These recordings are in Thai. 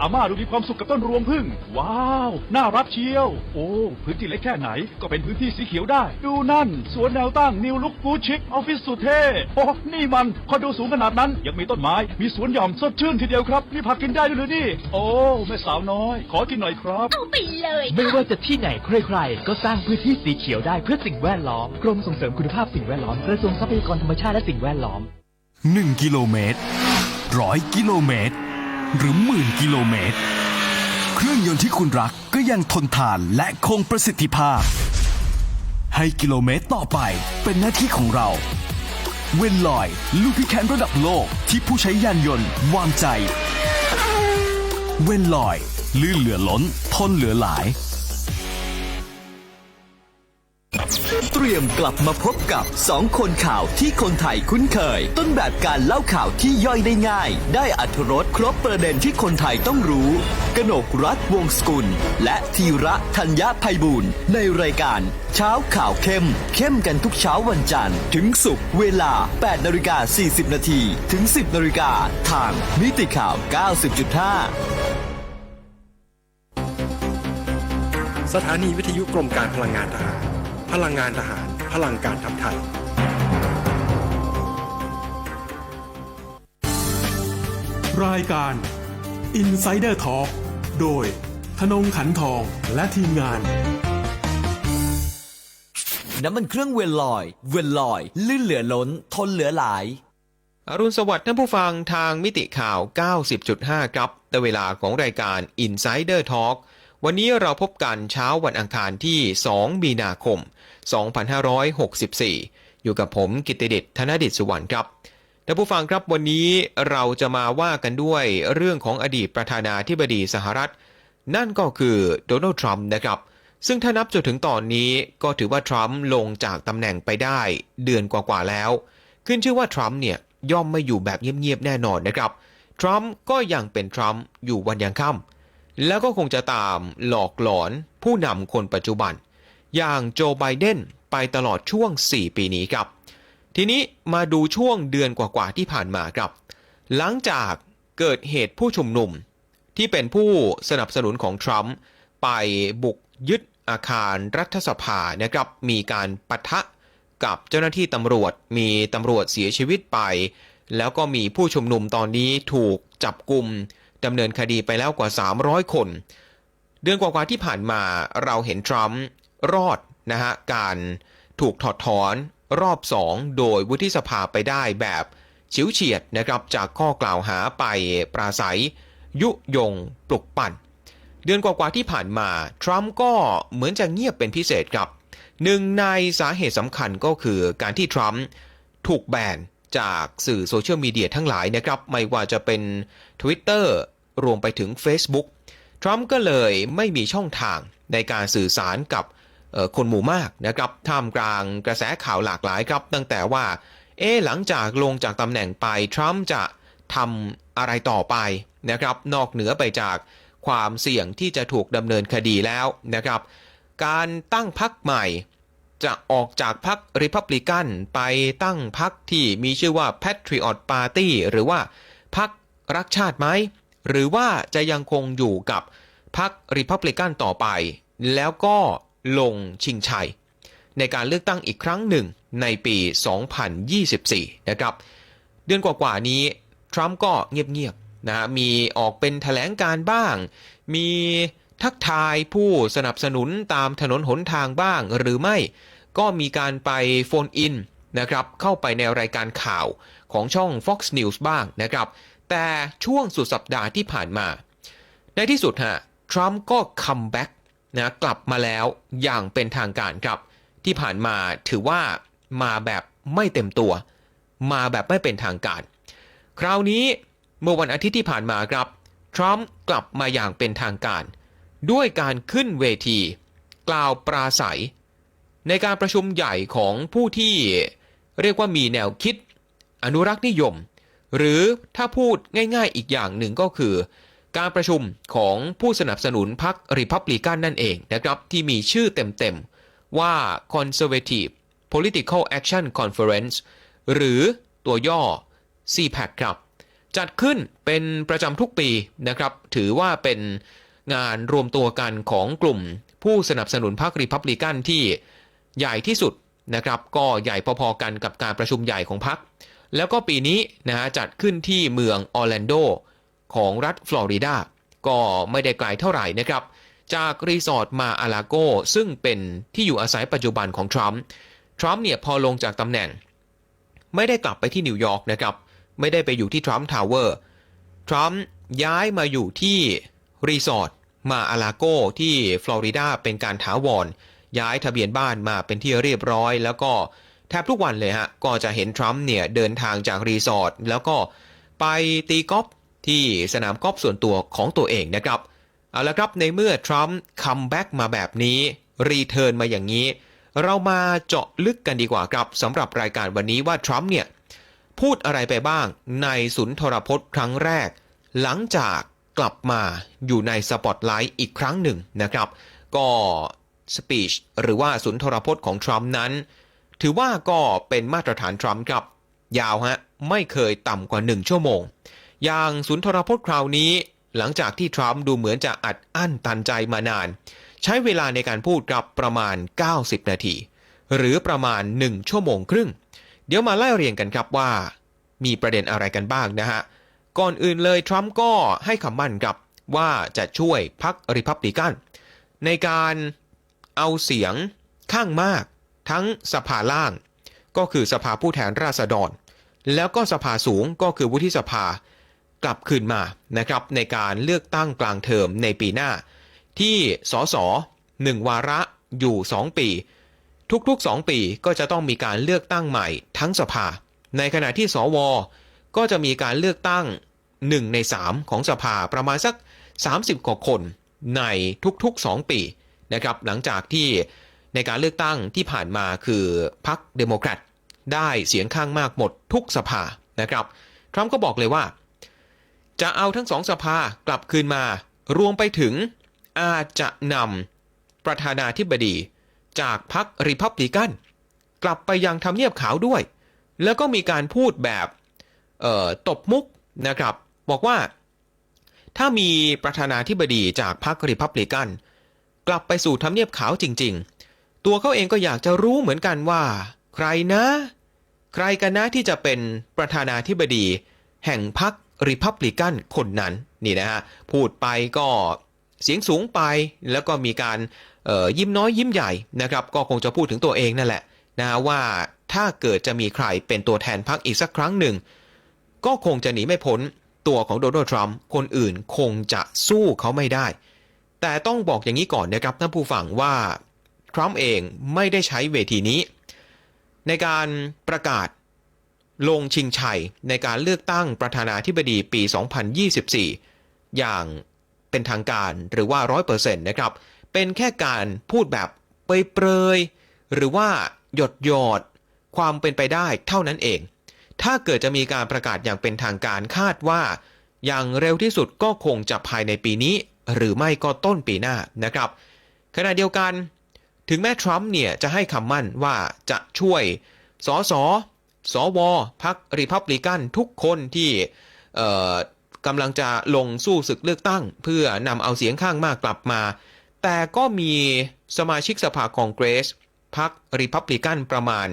อาม่าดูมีความสุขกับต้นรวงพึ่ง ว้าว น่ารักเชียว โอ้ พื้นที่เล็กแค่ไหนก็เป็นพื้นที่สีเขียวได้ ดูนั่น สวนแนวตั้งนิวลุกฟูชิคออฟฟิศสุดเท่โอ้นี่มันคอนโดสูงขนาดนั้น ยังมีต้นไม้ มีสวนหย่อมสดชื่นทีเดียวครับมีผักกินได้ด้วยเหรือนี่ โอ้ แม่สาวน้อย ขอกินหน่อยครับ เอาไปเลยไม่ว่าจะที่ไหนใครๆ ก็สร้างพื้นที่สีเขียวได้เพื่อสิ่งแวดล้อม กรมส่งเสริมคุณภาพสิ่งแวดล้อมกระทรวงทรัพยากรธรรมชาติและสิ่งแวดล้อม 1 กิโลเมตรร้อยกิโลเมตร หรือหมื่นกิโลเมตร เครื่องยนต์ที่คุณรักก็ยังทนทานและคงประสิทธิภาพ ให้กิโลเมตรต่อไปเป็นหน้าที่ของเราเวนลอยลูพิแคนระดับโลกที่ผู้ใช้ยานยนต์วางใจ เวนลอย ลื่นเหลือล้น ทนเหลือหลาย เตรียมกลับมาพบกับสองคนข่าวที่คนไทยคุ้นเคย ต้นแบบการเล่าข่าวที่ย่อยได้ง่าย ได้อัธรสครบประเด็นที่คนไทยต้องรู้ กนกรัฐวงศ์สกุล และธีระธัญญาภัยบูรณ์ในรายการ เช้าข่าวเข้ม เข้มกันทุกเช้าวันจันทร์ ถึงศุกร์เวลา 8นาฬิกา40 นาทีถึง 10นาฬิกาทางมิติข่าว 90.5สถานีวิทยุกรมการพลังงานทหาร ลังงานทหาร พลังการทำไทย รายการ Insider Talk โดยธนงขันทองและทีมงาน น้ำมันเครื่องเวลลอย เวลลอย ลื่นเหลือล้น ทนเหลือหลาย อรุณสวัสดิ์ท่านผู้ฟังทางมิติข่าว 90.5 ครับในเวลาของรายการ Insider Talk วันนี้เราพบกันเช้าวันอังคารที่ 2 มีนาคม 2564 อยู่กับผมกิตติเดชธนดิษสุวรรณครับท่านผู้ฟังครับวันนี้เราจะมาว่ากันด้วยเรื่องของอดีตประธานาธิบดีสหรัฐ นั่นก็คือโดนัลด์ทรัมป์นะครับ ซึ่งถ้านับจนถึงตอนนี้ก็ถือว่าทรัมป์ลงจากตำแหน่งไปได้เดือนกว่าๆแล้ว ขึ้นชื่อว่าทรัมป์เนี่ยย่อมไม่อยู่แบบเงียบๆแน่นอนนะครับ ทรัมป์ก็ยังเป็นทรัมป์อยู่วันยังค่ำ แล้วก็คงจะตามหลอกหลอนผู้นำคนปัจจุบัน อย่างโจไบเดนไปตลอดช่วง 4 ปีนี้ครับ ทีนี้มาดูช่วงเดือนกว่าๆที่ผ่านมาครับ หลังจากเกิดเหตุผู้ชุมนุม ที่เป็นผู้สนับสนุนของทรัมป์ไปบุกยึดอาคารรัฐสภานะครับ มีการปะทะกับเจ้าหน้าที่ตำรวจ มีตำรวจเสียชีวิตไป แล้วก็มีผู้ชุมนุมตอนนี้ถูกจับกลุ่ม ดำเนินคดีไปแล้วกว่า 300 คน เดือนกว่าๆที่ผ่านมาเราเห็นทรัมป์รอดนะฮะการถูกถอดถอนรอบ 2 โดยวุฒิสภาไปได้แบบฉิวเฉียดนะครับจากข้อกล่าวหาไปปราศัย ยุยงปลุกปั่น เดือนกว่าๆที่ผ่านมา ทรัมป์ก็เหมือนจะเงียบเป็นพิเศษครับหนึ่งในสาเหตุสำคัญก็คือการที่ทรัมป์ถูกแบน จากสื่อโซเชียลมีเดียทั้งหลายนะครับ ไม่ว่าจะเป็น Twitter รวมไปถึง Facebook ทรัมป์ก็เลยไม่มีช่องทางในการสื่อสารกับคนหมู่มากนะครับท่ามกลางกระแสข่าวหลากหลายครับ ตั้งแต่ว่า เอ๊หลังจากลงจากตำแหน่งไป ทรัมป์จะทำอะไรต่อไปนะครับ นอกเหนือไปจากความเสี่ยงที่จะถูกดำเนินคดีแล้วนะครับ การตั้งพรรคใหม่ จะออกจากพรรคริพับลิกันไปตั้งพรรคที่มีชื่อว่า Patriot Party หรือว่าพรรครักชาติไหม หรือว่าจะยังคงอยู่กับพรรคริพับลิกันต่อไป แล้วก็ลงชิงชัย ในการเลือกตั้งอีกครั้งหนึ่งในปี 2024 นะครับ เดือนกว่าๆนี้ ทรัมป์ก็เงียบๆนะมีออกเป็นแถลงการบ้าง มี ทักทายผู้สนับสนุนตามถนนหนทางบ้างหรือไม่ ก็มีการไปโฟนอินนะครับเข้าไปในรายการข่าวของช่อง Fox News บ้างนะครับ แต่ช่วงสุดสัปดาห์ที่ผ่านมา ในที่สุดฮะทรัมป์ก็คัมแบ็กนะกลับมาแล้วอย่างเป็นทางการครับ ที่ผ่านมาถือว่ามาแบบไม่เต็มตัว มาแบบไม่เป็นทางการ คราวนี้เมื่อวันอาทิตย์ที่ผ่านมาครับทรัมป์กลับมาอย่างเป็นทางการ ด้วยการขึ้นเวที กล่าวปราศัย ในการประชุมใหญ่ของผู้ที่เรียกว่ามีแนวคิด อนุรักษ์นิยม หรือถ้าพูดง่ายๆอีกอย่างหนึ่งก็คือ การประชุมของผู้สนับสนุนพรรคริพับลิกันนั่นเองนะครับที่มีชื่อเต็มๆว่า Conservative Political Action Conference หรือตัวย่อ CPAC ครับ จัดขึ้นเป็นประจำทุกปีนะครับ ถือว่าเป็น งานรวมตัวกันของกลุ่ม ผู้สนับสนุนพรรครีพับลิกันที่ใหญ่ที่สุดนะครับ ก็ใหญ่พอๆกันกับการประชุมใหญ่ของพรรคแล้วก็ปีนี้นะฮะจัดขึ้นที่เมืองออร์แลนโดของรัฐฟลอริดาก็ไม่ได้ไกลเท่าไหร่นะครับ จากรีสอร์ทมาอาลาโกซึ่งเป็นที่อยู่อาศัยปัจจุบันของทรัมป์ทรัมป์เนี่ยพอลงจากตำแหน่ง ไม่ได้กลับไปที่นิวยอร์กนะครับ ไม่ได้ไปอยู่ที่ทรัมป์ทาวเวอร์ทรัมป์ย้ายมาอยู่ที่รีสอร์ท มาอาลาโกที่ฟลอริดาเป็นการถาวรย้ายทะเบียนบ้านมาเป็นที่เรียบร้อย แล้วก็แทบทุกวันเลยฮะก็จะเห็นทรัมป์เนี่ยเดินทางจากรีสอร์ทแล้วก็ไปตีกอล์ฟที่สนามกอล์ฟส่วนตัวของตัวเองนะครับเอาละครับในเมื่อทรัมป์คัมแบ็กมาแบบนี้รีเทิร์นมาอย่างนี้ เรามาเจาะลึกกันดีกว่าครับสำหรับรายการวันนี้ว่าทรัมป์เนี่ยพูดอะไรไปบ้างในสุนทรพจน์ครั้งแรก หลังจาก กลับมาอยู่ในสปอตไลท์อีกครั้งหนึ่งนะครับ ก็สปีชหรือว่าสุนทรพจน์ของทรัมป์นั้น ถือว่าก็เป็นมาตรฐานทรัมป์ครับ ยาวฮะไม่เคยต่ำกว่า 1 ชั่วโมง อย่างสุนทรพจน์คราวนี้ หลังจากที่ทรัมป์ดูเหมือนจะอัดอั้นตันใจมานาน ใช้เวลาในการพูดกับประมาณ 90 นาที หรือประมาณ 1 ชั่วโมงครึ่ง เดี๋ยวมาไล่เรียงกันครับว่า มีประเด็นอะไรกันบ้างนะฮะ ก่อนอื่นเลยทรัมป์ก็ให้คำมั่นกับว่าจะช่วยพรรคริพับลิกัน ในการเอาเสียงข้างมาก ทั้งสภาล่าง ก็คือสภาผู้แทนราษฎร แล้วก็สภาสูงก็คือวุฒิสภากลับคืนมานะครับ ในการเลือกตั้งกลางเทอมในปีหน้า ที่สสหนึ่งวาระอยู่ 2 ปี ทุกๆ 2 ปีก็จะต้องมีการเลือกตั้งใหม่ทั้งสภา ในขณะที่สว ก็จะมีการเลือกตั้ง 1ใน3ของสภาประมาณสัก 30 กว่าคนในทุกๆ 2 ปีนะครับหลังจากที่ในการเลือกตั้งที่ผ่านมาคือพรรคเดโมแครตได้เสียงข้างมากหมดทุกสภานะครับทรัมป์ก็บอกเลยว่า จะเอาทั้งสองสภากลับคืนมารวมไปถึงอาจจะนำประธานาธิบดีจากพรรคริพับลิกันกลับไปยังทำเนียบขาวด้วย แล้วก็มีการพูดแบบตบมุกนะครับ บอกว่า ถ้ามีประธานาธิบดีจากพรรคริพับลิกัน กลับไปสู่ทำเนียบขาวจริง ๆ ตัวเขาเองก็อยากจะรู้เหมือนกันว่า ใครนะ ใครกันนะที่จะเป็นประธานาธิบดี แห่งพรรคริพับลิกันคนนั้นนี่นะฮะพูดไปก็เสียงสูงไปแล้วก็มีการยิ้มน้อยยิ้มใหญ่นะครับ ก็คงจะพูดถึงตัวเองนั่นแหละนะว่าถ้าเกิดจะมีใครเป็นตัวแทนพรรคอีกสักครั้งหนึ่ง ก็คงจะหนีไม่พ้น ตัวของโดนัลด์ทรัมป์คนอื่นคงจะสู้เขาไม่ได้ แต่ต้องบอกอย่างนี้ก่อนนะครับท่านผู้ฟังว่าทรัมป์เองไม่ได้ใช้เวทีนี้ ในการประกาศลงชิงชัยในการเลือกตั้งประธานาธิบดีปี 2024 อย่างเป็นทางการหรือว่า 100%นะครับ เป็นแค่การพูดแบบเปรยๆหรือว่าหยดหยอดความเป็นไปได้เท่านั้นเอง ถ้าเกิดจะมีการประกาศอย่างเป็นทางการคาดว่า อย่างเร็วที่สุดก็คงจะภายในปีนี้ หรือไม่ก็ต้นปีหน้านะครับ ขณะเดียวกัน ถึงแม้ทรัมป์เนี่ยจะให้คำมั่นว่าจะช่วยสสสวพรรคริพับลิกันทุกคนที่กำลังจะลงสู้ศึกเลือกตั้ง เพื่อนำเอาเสียงข้างมากกลับมา แต่ก็มีสมาชิกสภาคองเกรสพรรคริพับลิกันประมาณ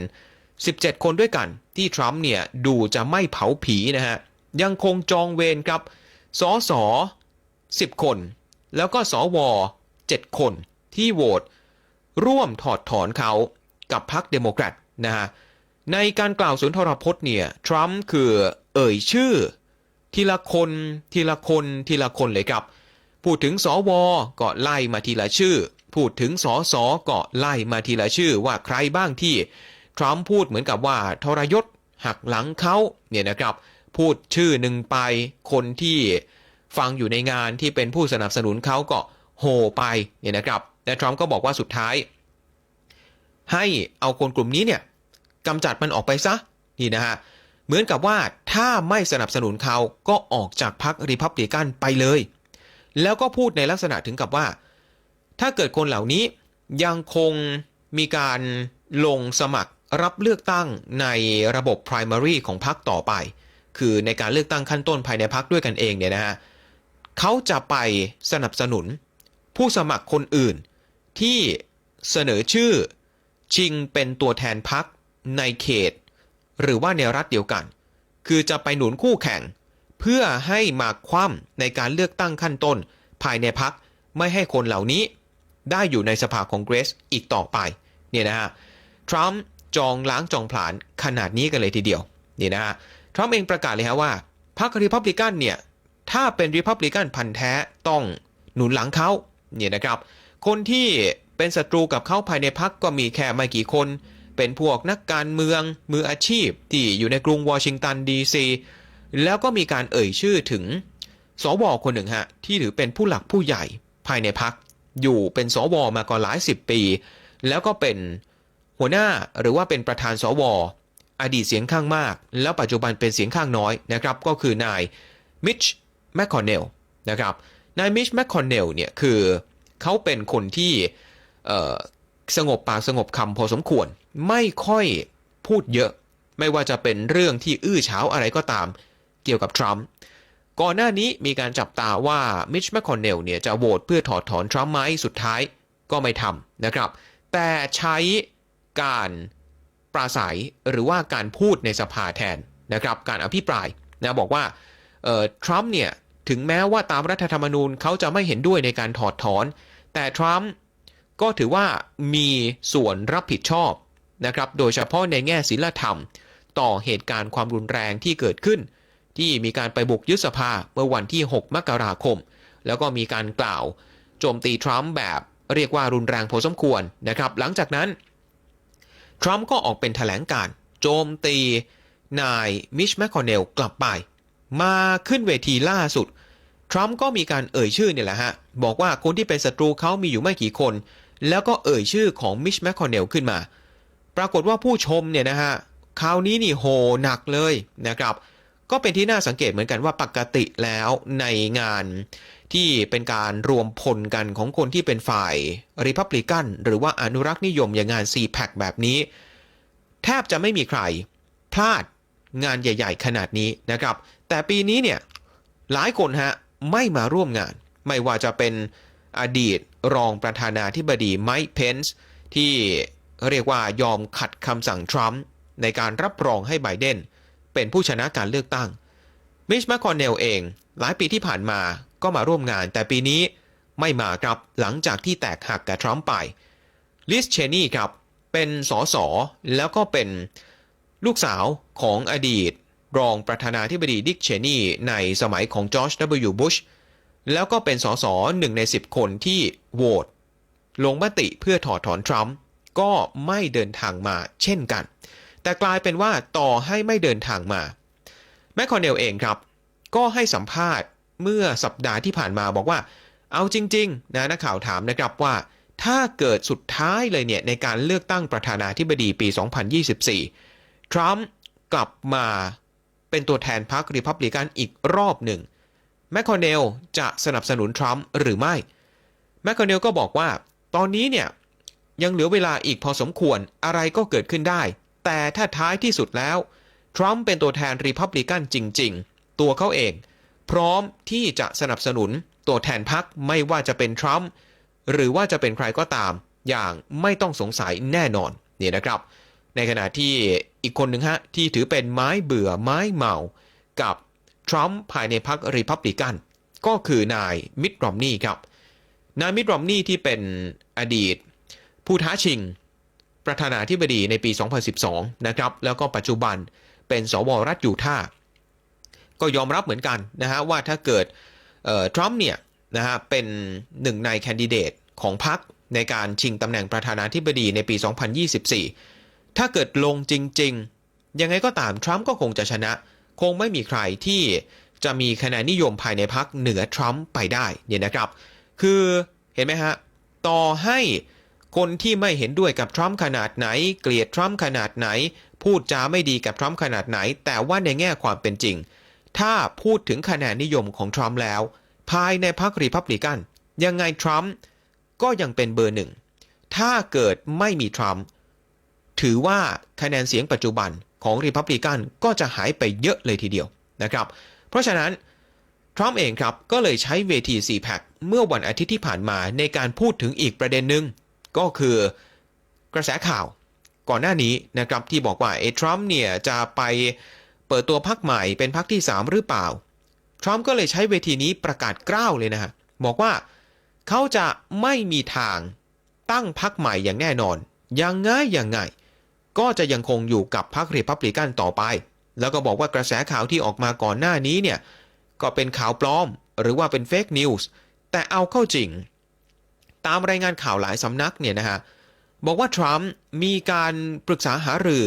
17 คนด้วยกัน ที่ทรัมป์เนี่ยดูจะไม่เผาผีนะฮะ ยังคงจองเวรครับสอสอ10 คน แล้วก็สว7คนที่โหวตร่วมถอดถอนเขากับพรรคเดโมแครตนะฮะ ในการกล่าวสุนทรพจน์เนี่ย ทรัมป์คือเอ่ยชื่อ ทีละคนทีละคนทีละคนเลยครับ พูดถึงสวก็ไล่มาทีละชื่อ พูดถึงสอสอก็ไล่มาทีละชื่อว่าใครบ้างที่ ทรัมป์พูดเหมือนกับว่าทรยศหักหลังเขาเนี่ยนะครับพูดชื่อหนึ่งไปคนที่ฟังอยู่ในงานที่เป็นผู้สนับสนุนเขาก็โหไปเนี่ยนะครับและทรัมป์ก็บอกว่าสุดท้าย ให้เอาคนกลุ่มนี้เนี่ยกำจัดมันออกไปซะนี่นะฮะเหมือนกับว่าถ้าไม่สนับสนุนเขาก็ออกจากพรรครีพับลิกันไปเลย แล้วก็พูดในลักษณะถึงกับว่า ถ้าเกิดคนเหล่านี้ยังคงมีการลงสมัคร รับเลือกตั้งในระบบ primary ของพรรคต่อไป คือในการเลือกตั้งขั้นต้นภายในพักด้วยกันเองเนี่ยนะฮะเขาจะไปสนับสนุน ผู้สมัครคนอื่น ที่เสนอชื่อชิงเป็นตัวแทนพักในเขต หรือว่าในรัฐเดียวกัน คือจะไปหนุนคู่แข่ง เพื่อให้มาคว่ำในการเลือกตั้งขั้นต้น ภายในพักไม่ให้คนเหล่านี้ ได้อยู่ในสภาคองเกรสอีกต่อไปเนี่ยนะฮะทรัมป์ จองล้างจองผลาญขนาดนี้กันเลยทีเดียวนี่นะฮะทรัมป์เองประกาศเลยฮะว่าพรรครีพับลิกันเนี่ยถ้าเป็นรีพับลิกันพันแท้ต้องหนุนหลังเขาเนี่ยนะครับ คนที่เป็นศัตรูกับเขาภายในพักก็มีแค่ไม่กี่คน เป็นพวกนักการเมืองมืออาชีพที่อยู่ในกรุงวอชิงตันดีซีแล้วก็มีการเอ่ยชื่อถึงสวคนหนึ่งฮะที่ถือเป็นผู้หลักผู้ใหญ่ภายในพักอยู่เป็นสวมาก็หลายสิบปี แล้วก็เป็น หัวหน้าหรือว่าเป็นประธานสวอดีตเสียงข้างมาก แล้วปัจจุบันเป็นเสียงข้างน้อยนะครับก็คือนายมิชแมคคอนเนลนะครับนายมิชแมคคอนเนลเนี่ยคือเขาเป็นคนที่สงบปากสงบคำพอสมควร ไม่ค่อยพูดเยอะ ไม่ว่าจะเป็นเรื่องที่อื้อเฉาอะไรก็ตามเกี่ยวกับทรัมป์ก่อนหน้านี้มีการจับตาว่ามิชแมคคอนเนลเนี่ยจะโหวตเพื่อถอดถอนทรัมป์ไหมสุดท้ายก็ไม่ทำนะครับ แต่ใช้ การปราศัยหรือว่าการพูดในสภาแทนนะครับ การอภิปรายนะบอกว่าทรัมป์เนี่ยถึงแม้ว่าตามรัฐธรรมนูญเขาจะไม่เห็นด้วยในการถอดถอน แต่ทรัมป์ก็ถือว่ามีส่วนรับผิดชอบนะครับ โดยเฉพาะในแง่ศีลธรรม ต่อเหตุการณ์ความรุนแรงที่เกิดขึ้น ที่มีการไปบุกยึดสภาเมื่อวันที่ 6 มกราคม แล้วก็มีการกล่าวโจมตีทรัมป์แบบเรียกว่ารุนแรงพอสมควรนะครับ หลังจากนั้น ทรัมป์ก็ออกเป็นแถลงการ์โจมตี นายมิชแมคคอนเนลกลับไป มาขึ้นเวทีล่าสุด ทรัมป์ก็มีการเอ่ยชื่อเนี่ยแหละฮะ บอกว่าคนที่เป็นศัตรูเขามีอยู่ไม่กี่คน แล้วก็เอ่ยชื่อของมิชแมคคอนเนลขึ้นมา ปรากฏว่าผู้ชมเนี่ยนะฮะคราวนี้นี่โหหนักเลยนะครับ ก็เป็นที่น่าสังเกตเหมือนกันว่าปกติแล้วในงานที่เป็นการรวมพลกันของคนที่เป็นฝ่ายริพับลิกันหรือว่าอนุรักษ์นิยมอย่างงาน c p a c แบบนี้ แทบจะไม่มีใครพลาดงานใหญ่ ๆ ขนาดนี้นะครับ แต่ปีนี้เนี่ยหลายคนฮะไม่มาร่วมงาน ไม่ว่าจะเป็นอดีตรองประธานาธิบดีไมค์เพนส์ที่เรียกว่ายอมขัดคำสั่งทรัมป์ในการรับรองให้ไบเดน เป็นผู้ชนะการเลือกตั้ง มิชแมคคอนเนลเอง หลายปีที่ผ่านมาก็มาร่วมงาน แต่ปีนี้ไม่มาครับหลังจากที่แตกหักกับทรัมป์ไปลิสเชนี่ครับ เป็นสสแล้วก็เป็นลูกสาวของอดีต รองประธานาธิบดีดิกเชนี่ในสมัยของจอร์จ W. บุชแล้วก็เป็นสสหนึ่งใน 10 คนที่โหวตลงมติเพื่อถอดถอนทรัมป์ก็ไม่เดินทางมาเช่นกัน แต่กลายเป็นว่าต่อให้ไม่เดินทางมา แมคคอนเนลเองครับ ก็ให้สัมภาษณ์เมื่อสัปดาห์ที่ผ่านมาบอกว่า เอาจริง ๆ นะนักข่าวถามนะครับว่า ถ้าเกิดสุดท้ายเลยเนี่ยในการเลือกตั้งประธานาธิบดีปี 2024 ทรัมป์กลับมาเป็นตัวแทนพรรครีพับลิกันอีกรอบหนึ่งแมคคอนเนลจะสนับสนุนทรัมป์หรือไม่แมคคอนเนลก็บอกว่า ตอนนี้เนี่ยยังเหลือเวลาอีกพอสมควรอะไรก็เกิดขึ้นได้ แต่ถ้าท้ายที่สุดแล้ว ทรัมป์เป็นตัวแทนรีพับลิกันจริง ๆ ตัวเขาเอง พร้อมที่จะสนับสนุนตัวแทนพรรคไม่ว่าจะเป็นทรัมป์หรือว่าจะเป็นใครก็ตาม อย่างไม่ต้องสงสัยแน่นอนนี่นะครับ ในขณะที่อีกคนหนึ่งฮะ ที่ถือเป็นไม้เบื่อไม้เมา กับทรัมป์ภายในพรรครีพับลิกัน ก็คือนายมิตรอมนี่ครับ นายมิตรอมนี่ที่เป็นอดีต ผู้ท้าชิง ประธานาธิบดีในปี 2012 นะครับ แล้วก็ปัจจุบันเป็นสวรัฐยูทาห์ก็ยอมรับเหมือนกันนะฮะว่าถ้าเกิดทรัมป์เนี่ยนะฮะเป็นหนึ่งในแคนดิเดตของพรรคในการชิงตำแหน่งประธานาธิบดีในปี 2024 ถ้าเกิดลงจริง ๆ ยังไงก็ตามทรัมป์ก็คงจะชนะ คงไม่มีใครที่จะมีคะแนนนิยมภายในพรรคเหนือทรัมป์ไปได้เนี่ยนะครับ คือเห็นไหมฮะ ต่อให้ คนที่ไม่เห็นด้วยกับทรัมป์ขนาดไหน เกลียดทรัมป์ขนาดไหน พูดจาไม่ดีกับทรัมป์ขนาดไหน แต่ว่าในแง่ความเป็นจริง ถ้าพูดถึงคะแนนนิยมของทรัมป์แล้ว ภายในพรรครีพับลิกัน ยังไงทรัมป์ก็ยังเป็นเบอร์หนึ่ง ถ้าเกิดไม่มีทรัมป์ถือว่าคะแนนเสียงปัจจุบันของรีพับลิกันก็จะหายไปเยอะเลยทีเดียวนะครับ เพราะฉะนั้นทรัมป์เองครับก็เลยใช้เวที CPAC เมื่อวันอาทิตย์ที่ผ่านมาในการพูดถึงอีกประเด็นหนึ่ง ก็คือกระแสข่าวก่อนหน้านี้นะครับที่บอกว่าเอทรัมป์เนี่ยจะไปเปิดตัวพรรคใหม่เป็นพรรคที่ 3 หรือเปล่า ทรัมป์ก็เลยใช้เวทีนี้ประกาศกล้าวเลยนะฮะบอกว่าเขาจะไม่มีทางตั้งพรรคใหม่อย่างแน่นอน ยังไงยังไง ก็จะยังคงอยู่กับพรรครีพับลิกันต่อไป แล้วก็บอกว่ากระแสข่าวที่ออกมาก่อนหน้านี้เนี่ยก็เป็นข่าวปลอม หรือว่าเป็นเฟกนิวส์แต่เอาเข้าจริง ตามรายงานข่าวหลายสำนักเนี่ยนะฮะบอกว่าทรัมป์มีการปรึกษาหารือ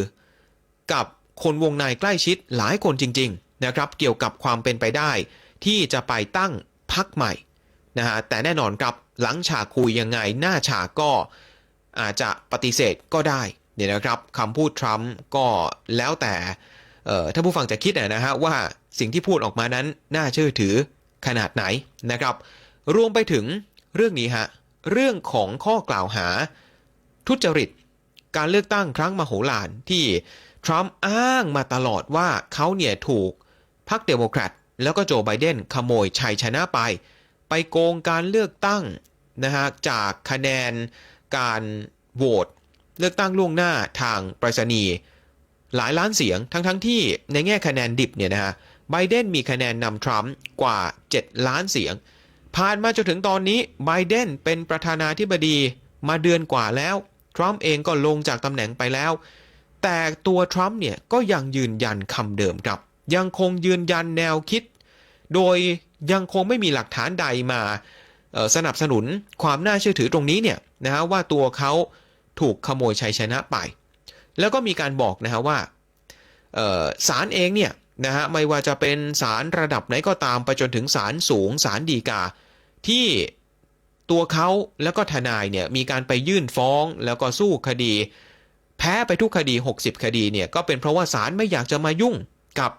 กับคนวงในใกล้ชิดหลายคนจริงๆนะครับเกี่ยวกับความเป็นไปได้ ที่จะไปตั้งพักใหม่นะฮะแต่แน่นอนครับหลังฉากคุยยังไงหน้าฉากก็อาจจะปฏิเสธก็ได้เนี่ยนะครับคำพูดทรัมป์ก็แล้วแต่ถ้าผู้ฟังจะคิดนะนะฮะว่าสิ่งที่พูดออกมานั้นน่าเชื่อถือขนาดไหนนะครับ รวมไปถึงเรื่องนี้ฮะ เรื่องของข้อกล่าวหา ทุจริต การเลือกตั้งครั้งมโหฬารที่ทรัมป์อ้างมาตลอดว่าเขาเนี่ยถูกพรรคเดโมแครตแล้วก็โจไบเดนขโมยชัยชนะไป ไปโกงการเลือกตั้งนะฮะจากคะแนนการโหวตเลือกตั้งล่วงหน้าทางไปรษณีย์หลายล้านเสียงทั้งๆทที่ในแง่คะแนนดิบเนี่ยนะฮะไบเดนมีคะแนนนำทรัมป์กว่า 7 ล้านเสียง ผ่านมาจนถึงตอนนี้ไบเดนเป็นประธานาธิบดีมาเดือนกว่าแล้ว ทรัมป์เองก็ลงจากตำแหน่งไปแล้ว แต่ตัวทรัมป์เนี่ยก็ยังยืนยันคำเดิมครับ ยังคงยืนยันแนวคิด โดยยังคงไม่มีหลักฐานใดมาสนับสนุนความน่าเชื่อถือตรงนี้เนี่ยนะฮะว่าตัวเขาถูกขโมยชัยชนะไป แล้วก็มีการบอกนะฮะว่าศาลเองเนี่ยนะฮะไม่ว่าจะเป็นศาลระดับไหนก็ตามไปจนถึงศาลสูงศาลฎีกา ที่ตัวเขาแล้วก็ทนายเนี่ยมีการไปยื่นฟ้องแล้วก็สู้คดี แพ้ไปทุกคดี 60 คดีเนี่ยก็เป็นเพราะว่าศาลไม่อยากจะมายุ่งกับ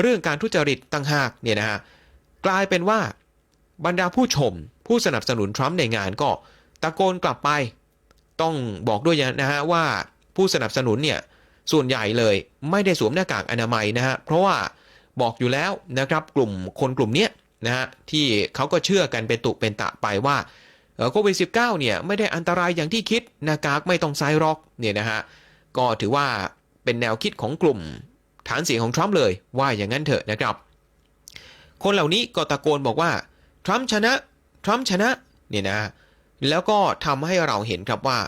เรื่องการทุจริตต่างหากเนี่ยนะฮะกลายเป็นว่าบรรดาผู้ชม ผู้สนับสนุนทรัมป์ในงานก็ตะโกนกลับไป ต้องบอกด้วยนะฮะว่าผู้สนับสนุนเนี่ยส่วนใหญ่เลยไม่ได้สวมหน้ากากอนามัยนะฮะเพราะว่าบอกอยู่แล้วนะครับกลุ่มคนกลุ่มเนี้ย นะฮะที่เขาก็เชื่อกันเป็นตุเป็นตะไปว่าโควิด -19 เนี่ยไม่ได้อันตรายอย่างที่คิดหน้ากากไม่ต้องใส่หรอกเนี่ยนะฮะก็ถือว่าเป็นแนวคิดของกลุ่มฐานเสียงของทรัมป์เลยว่าอย่างนั้นเถอะนะครับ คนเหล่านี้ก็ตะโกนบอกว่าทรัมป์ชนะทรัมป์ชนะเนี่ยนะแล้วก็ทำให้เราเห็นครับว่า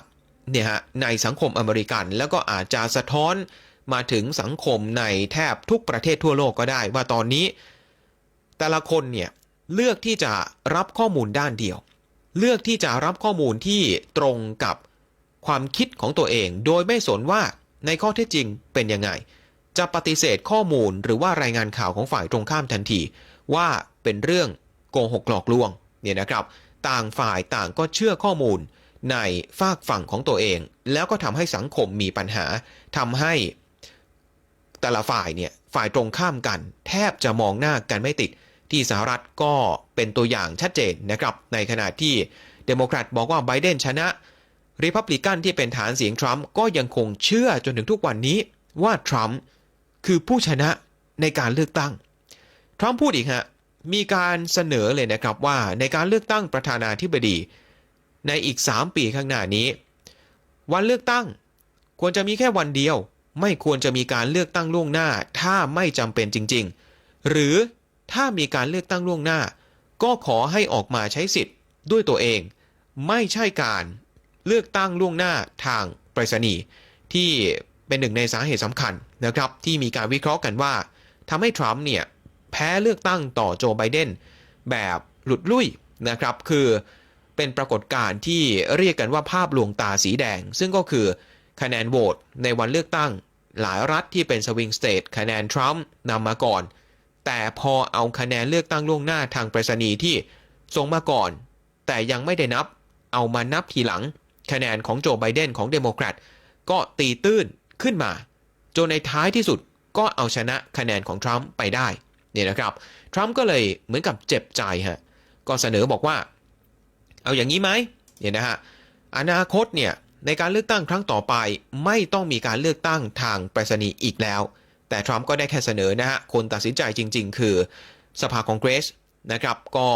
เนี่ยฮะในสังคมอเมริกัน แล้วก็อาจจะสะท้อนมาถึงสังคมในแทบทุกประเทศทั่วโลกก็ได้ว่าตอนนี้ แต่ละคนเนี่ยเลือกที่จะรับข้อมูลด้านเดียว เลือกที่จะรับข้อมูลที่ตรงกับความคิดของตัวเอง โดยไม่สนว่าในข้อเท็จจริงเป็นยังไง จะปฏิเสธข้อมูลหรือว่ารายงานข่าวของฝ่ายตรงข้ามทันที ว่าเป็นเรื่องโกหกหลอกลวงเนี่ยนะครับ ต่างฝ่ายต่างก็เชื่อข้อมูลในฝากฝั่งของตัวเอง แล้วก็ทำให้สังคมมีปัญหาทำให้แต่ละฝ่ายเนี่ยฝ่ายตรงข้ามกัน แทบจะมองหน้ากันไม่ติด ที่สหรัฐก็เป็นตัวอย่างชัดเจนนะครับ ในขณะที่เดโมแครตบอกว่าไบเดนชนะริพับลิกันที่เป็นฐานเสียงทรัมป์ก็ยังคงเชื่อจนถึงทุกวันนี้ว่าทรัมป์คือผู้ชนะในการเลือกตั้ง ทรัมป์พูดอีกฮะ มีการเสนอเลยนะครับว่าในการเลือกตั้งประธานาธิบดี ในอีก 3 ปีข้างหน้านี้ วันเลือกตั้งควรจะมีแค่วันเดียว ไม่ควรจะมีการเลือกตั้งล่วงหน้า ถ้าไม่จำเป็นจริง ๆ หรือ ถ้ามีการเลือกตั้งล่วงหน้า ก็ขอให้ออกมาใช้สิทธิ์ด้วยตัวเอง ไม่ใช่การเลือกตั้งล่วงหน้าทางไปรษณีย์ที่เป็นหนึ่งในสาเหตุสำคัญนะครับ ที่มีการวิเคราะห์กันว่าทำให้ทรัมป์เนี่ย แพ้เลือกตั้งต่อโจไบเดนแบบหลุดลุ่ยนะครับ คือเป็นปรากฏการณ์ที่เรียกกันว่าภาพลวงตาสีแดง ซึ่งก็คือคะแนนโหวตในวันเลือกตั้ง หลายรัฐที่เป็นสวิงสเตทคะแนนทรัมป์นำมาก่อน แต่พอเอาคะแนนเลือกตั้งล่วงหน้าทางไปรษณีย์ที่ส่งมาก่อน แต่ยังไม่ได้นับ เอามานับทีหลัง คะแนนของโจไบเดนของเดโมแครตก็ตีตื้นขึ้นมา จนในท้ายที่สุดก็เอาชนะคะแนนของทรัมป์ไปได้เนี่ยนะครับ ทรัมป์ก็เลยเหมือนกับเจ็บใจฮะ ก็เสนอบอกว่า เอาอย่างนี้ไหมเนี่ยนะฮะ อนาคตเนี่ยในการเลือกตั้งครั้งต่อไปไม่ต้องมีการเลือกตั้งทางไปรษณีย์อีกแล้ว แต่ทรัมป์ก็ได้แค่เสนอนะฮะ คนตัดสินใจจริง ๆ คือสภาคองเกรสนะครับ ก็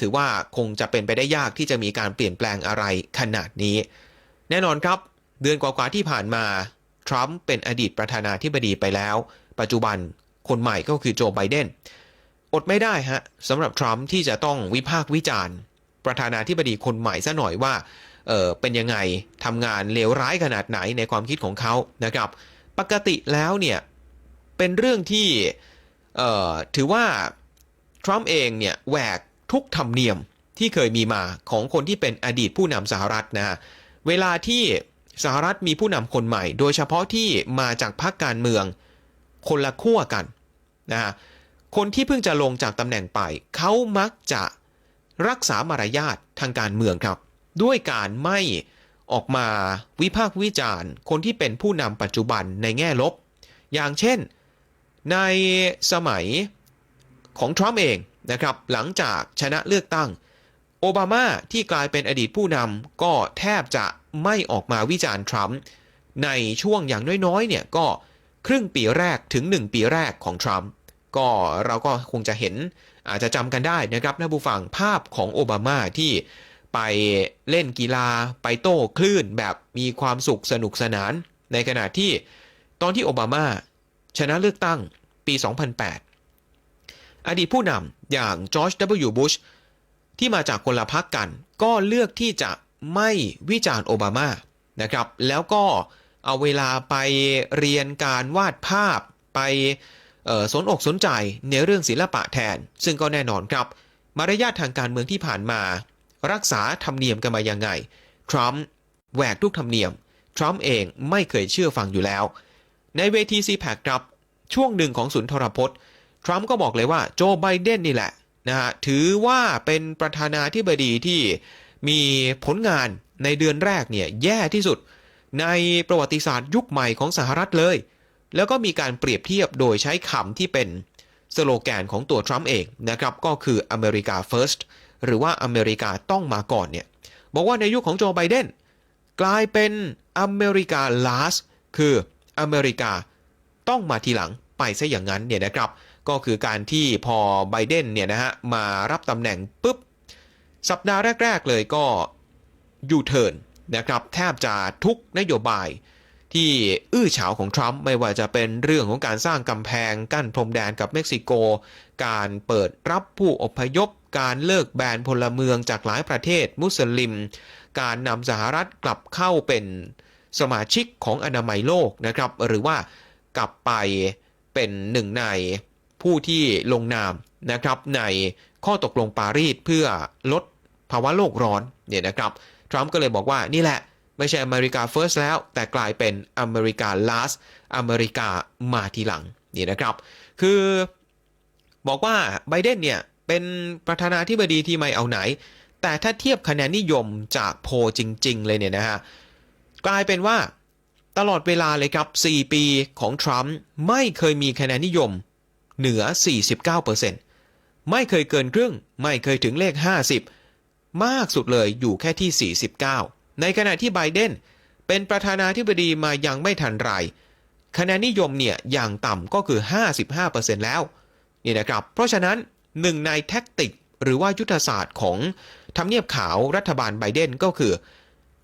ถือว่าคงจะเป็นไปได้ยากที่จะมีการเปลี่ยนแปลงอะไรขนาดนี้ แน่นอนครับ เดือนกว่าๆที่ผ่านมา ทรัมป์เป็นอดีตประธานาธิบดีไปแล้ว ปัจจุบันคนใหม่ก็คือโจไบเดน อดไม่ได้ฮะสำหรับทรัมป์ที่จะต้องวิพากษ์วิจารณ์ ประธานาธิบดีคนใหม่ซะหน่อยว่าเออเป็นยังไงทำงานเลวร้ายขนาดไหนในความคิดของเขานะครับ ปกติแล้วเนี่ย เป็นเรื่องที่ถือว่าทรัมป์เองเนี่ยแหวกทุกธรรมเนียมที่เคยมีมาของคนที่เป็นอดีตผู้นำสหรัฐนะฮะเวลาที่สหรัฐมีผู้นำคนใหม่ โดยเฉพาะที่มาจากพรรคการเมืองคนละขั้วกันนะฮะคนที่เพิ่งจะลงจากตำแหน่งไป เขามักจะรักษามารยาททางการเมืองครับ ด้วยการไม่ออกมาวิพากษ์วิจารณ์ คนที่เป็นผู้นำปัจจุบันในแง่ลบ อย่างเช่น ในสมัยของทรัมป์เองนะครับหลังจากชนะเลือกตั้ง โอบามาที่กลายเป็นอดีตผู้นำก็แทบจะไม่ออกมาวิจารณ์ทรัมป์ในช่วงอย่างน้อยๆเนี่ยก็ครึ่งปีแรกถึง 1 ปีแรกของทรัมป์ก็เราก็คงจะเห็นอาจจะจำกันได้นะครับท่านผู้ฟังภาพของโอบามาที่ไปเล่นกีฬาไปโต้คลื่นแบบมีความสุขสนุกสนาน ในขณะที่ตอนที่โอบามา ชนะเลือกตั้งปี 2008 อดีตผู้นำอย่างจอร์จ W. บุชที่มาจากคนละพรรคกัน ก็เลือกที่จะไม่วิจารณ์โอบามานะครับ แล้วก็เอาเวลาไปเรียนการวาดภาพไปสนอกสนใจในเรื่องศิลปะแทน ซึ่งก็แน่นอนครับ มารยาททางการเมืองที่ผ่านมา รักษาธรรมเนียมกันมายังไง ทรัมป์แหวกทุกธรรมเนียม ทรัมป์เองไม่เคยเชื่อฟังอยู่แล้ว ในเวทีซีแพคครับ ช่วงหนึ่งของสุนทรพจน์ ทรัมป์ก็บอกเลยว่าโจไบเดนนี่แหละนะฮะถือว่าเป็นประธานาธิบดีที่มีผลงานในเดือนแรกเนี่ยแย่ที่สุด ในประวัติศาสตร์ยุคใหม่ของสหรัฐเลย แล้วก็มีการเปรียบเทียบโดยใช้คำที่เป็นสโลแกนของตัวทรัมป์เองนะครับก็คืออเมริกา first หรือว่าอเมริกาต้องมาก่อนเนี่ยบอกว่าในยุคของโจไบเดนกลายเป็นอเมริกา last คือ อเมริกาต้องมาทีหลังไปซะอย่างนั้นเนี่ยนะครับ ก็คือการที่พอไบเดนเนี่ยนะฮะมารับตำแหน่งปุ๊บ สัปดาห์แรก ๆ เลยก็ยูเทิร์นนะครับแทบจะทุกนโยบายที่อื้อฉาวของทรัมป์ไม่ว่าจะเป็นเรื่องของการสร้างกำแพงกั้นพรมแดนกับเม็กซิโก การเปิดรับผู้อพยพ การเลิกแบนพลเมืองจากหลายประเทศมุสลิม การนำสหรัฐกลับเข้าเป็น สมาชิกของอนามัยโลกนะครับ หรือว่ากลับไปเป็นหนึ่งในผู้ที่ลงนามนะครับในข้อตกลงปารีสเพื่อลดภาวะโลกร้อนเนี่ยนะครับทรัมป์ก็เลยบอกว่านี่แหละไม่ใช่อเมริกา first แล้ว แต่กลายเป็นอเมริกา last อเมริกามาทีหลังนี่นะครับ คือบอกว่าไบเดนเนี่ยเป็นประธานาธิบดีที่ไม่เอาไหน แต่ถ้าเทียบคะแนนนิยมจากโพลจริง ๆ เลยเนี่ยนะฮะ กลายเป็นว่า ตลอดเวลาเลยครับ 4 ปีของทรัมป์ไม่เคยมีคะแนนนิยม เหนือ 49%ไม่เคยเกินครึ่ง ไม่เคยถึงเลข 50 มากสุดเลยอยู่แค่ที่ 49 ในขณะที่ไบเดนเป็นประธานาธิบดีมายังไม่ทันไรคะแนนนิยมเนี่ยอย่างต่ำก็คือ 55%แล้วนี่นะครับ เพราะฉะนั้นหนึ่งในแท็กติก หรือว่ายุทธศาสตร์ของทำเนียบขาวรัฐบาลไบเดนก็คือ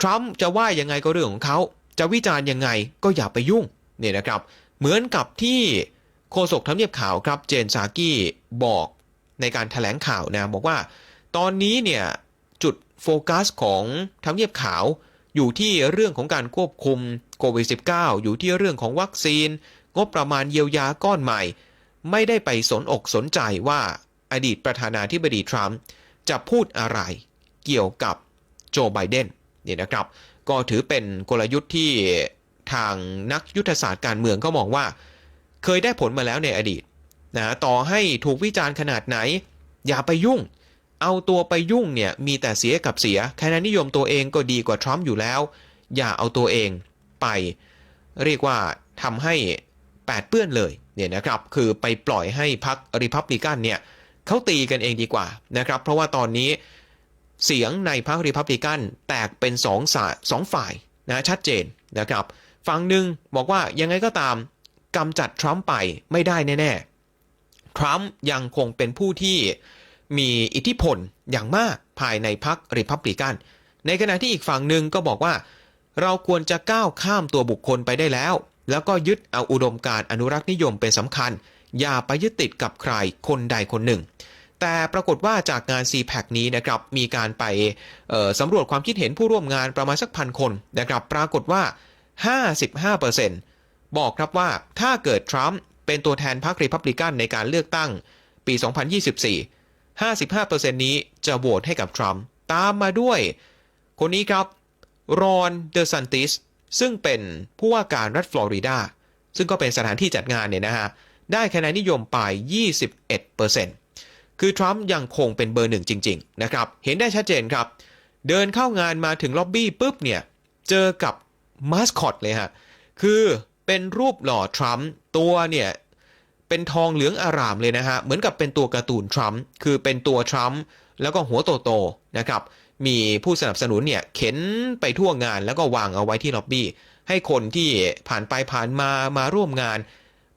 ทรัมป์จะว่ายังไงก็เรื่องของเขา จะวิจารณ์ยังไงก็อย่าไปยุ่งเนี่ยนะครับ เหมือนกับที่โฆษกทำเนียบข่าวครับเจนซากี้บอกในการถแถลงข่าวนะบอกว่า ตอนนี้เนี่ยจุดโฟกัสของทำเนียบขาวอยู่ที่เรื่องของการควบคุมโควิด -19 อยู่ที่เรื่องของวัคซีน งบประมาณเยียวยาก้อนใหม่ ไม่ได้ไปสนอกสนใจว่าอดีตประธานาธิบดีทรัมป์จะพูดอะไรเกี่ยวกับโจไบเดน เนี่ยนะครับ ก็ถือเป็นกลยุทธ์ที่ทางนักยุทธศาสตร์การเมืองก็มองว่า เคยได้ผลมาแล้วในอดีตนะต่อให้ถูกวิจารณ์ขนาดไหน อย่าไปยุ่ง เอาตัวไปยุ่งเนี่ยมีแต่เสียกับเสียคะแนนนิยมตัวเองก็ดีกว่าทรัมป์อยู่แล้ว อย่าเอาตัวเองไป เรียกว่าทำให้แปดเปื้อนเลยเนี่ยนะครับคือไปปล่อยให้พรรคริพับลิกันเนี่ยเขาตีกันเองดีกว่านะครับ เพราะว่าตอนนี้ เสียงในพรรครีพับลิกันแตกเป็นสองสาสองฝ่ายนะชัดเจนนะครับ ฝั่งหนึ่งบอกว่ายังไงก็ตามกำจัดทรัมป์ไปไม่ได้แน่ๆ ทรัมป์ยังคงเป็นผู้ที่มีอิทธิพลอย่างมากภายในพรรคริพับลิกัน ในขณะที่อีกฝั่งหนึ่งก็บอกว่า เราควรจะก้าวข้ามตัวบุคคลไปได้แล้ว แล้วก็ยึดเอาอุดมการณ์อนุรักษ์นิยมเป็นสำคัญ อย่าไปยึดติดกับใครคนใดคนหนึ่ง แต่ปรากฏว่าจากงาน c p a c นี้นะครับมีการไปสำรวจความคิดเห็นผู้ร่วมงานประมาณสักพันคนนะครับปรากฏว่า 55%บอกครับว่าถ้าเกิดทรัมป์เป็นตัวแทนพรรครีพับลิกันในการเลือกตั้งปี 2024 55%นี้จะโหวตให้กับทรัมป์ตามมาด้วย คนนี้ครับรอนเดอซันติสซึ่งเป็นผู้ว่าการรัฐฟลอริดาซึ่งก็เป็นสถานที่จัดงานเนี่ยนะฮะได้คะแนนนิยมไป 21% คือทรัมป์ยังคงเป็นเบอร์หนึ่งจริง ๆ นะครับ เห็นได้ชัดเจนครับ เดินเข้างานมาถึงล็อบบี้ปุ๊บเนี่ย เจอกับมาสคอตเลยฮะ คือเป็นรูปหล่อทรัมป์ตัวเนี่ยเป็นทองเหลืองอารามเลยนะฮะ เหมือนกับเป็นตัวการ์ตูนทรัมป์คือเป็นตัวทรัมป์แล้วก็หัวโตๆนะครับ มีผู้สนับสนุนเนี่ยเข็นไปทั่วงานแล้วก็วางเอาไว้ที่ล็อบบี้ ให้คนที่ผ่านไปผ่านมามาร่วมงาน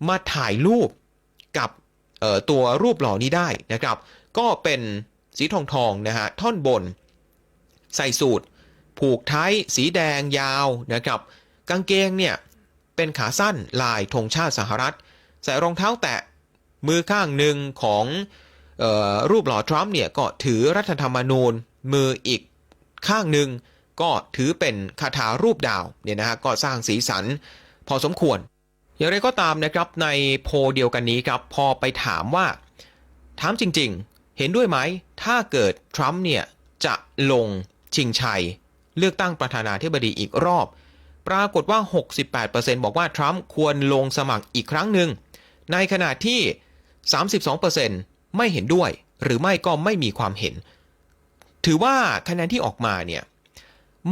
มาถ่ายรูปกับ ตัวรูปหล่อนี้ได้นะครับ ก็เป็นสีทองทองๆนะฮะท่อนบน ใส่สูทผูกไทยสีแดงยาวนะครับ กางเกงเนี่ยเป็นขาสั้นลายธงชาติสหรัฐ ใส่รองเท้าแตะมือข้างหนึ่งของออรูปหล่อทรัมป์เนี่ยก็ถือรัฐธรรมนูญ มืออีกข้างหนึ่งก็ถือเป็นคาถารูปดาวเนี่ยนะฮะก็สร้างสีสันพอสมควร อย่างไรก็ตามนะครับในโพเดียวกันนี้ครับพอไปถามว่า ถามจริงๆ เห็นด้วยไหม ถ้าเกิดทรัมป์เนี่ยจะลงชิงชัย เลือกตั้งประธานาธิบดีอีกรอบ ปรากฏว่า 68%บอกว่าทรัมป์ควรลงสมัครอีกครั้งหนึ่ง ในขณะที่ 32%ไม่เห็นด้วย หรือไม่ก็ไม่มีความเห็น ถือว่าคะแนนที่ออกมาเนี่ย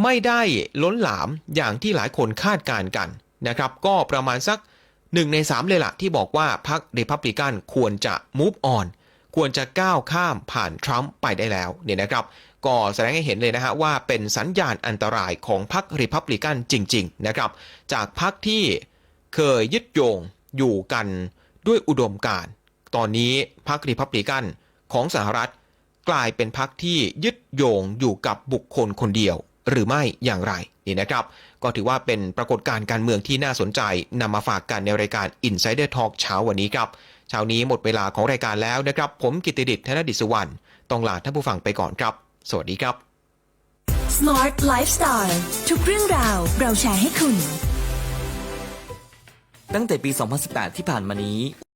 ไม่ได้ล้นหลามอย่างที่หลายคนคาดการณ์กันนะครับ ก็ประมาณสัก 1ใน3เลยละที่บอกว่าพรรคเดพับลิกันควรจะ move on ควรจะก้าวข้ามผ่านทรัมป์ไปได้แล้วเนี่ยนะครับ ก็แสดงให้เห็นเลยนะฮะว่าเป็นสัญญาณอันตรายของพรรคริพับลิกันจริง ๆ นะครับ จากพรรคที่เคยยึดโยงอยู่กันด้วยอุดมการ ตอนนี้พรรคริพับลิกันของสหรัฐ กลายเป็นพรรคที่ยึดโยงอยู่กับบุคคลคนเดียว หรือไม่อย่างไรนี่นะครับ ก็ถือว่าเป็นปรากฏการณ์การเมืองที่น่าสนใจนำมาฝากกันในรายการ Insider Talk เช้าวันนี้ครับเช้านี้หมดเวลาของรายการแล้วนะครับ ผมกิตติดิษฐ์ธนดิษฐ์สุวรรณต้องลาท่านผู้ฟังไปก่อนครับ สวัสดีครับ Smart Lifestyle ทุกเรื่องราวเราแชร์ให้คุณ ตั้งแต่ปี 2018 ที่ผ่านมานี้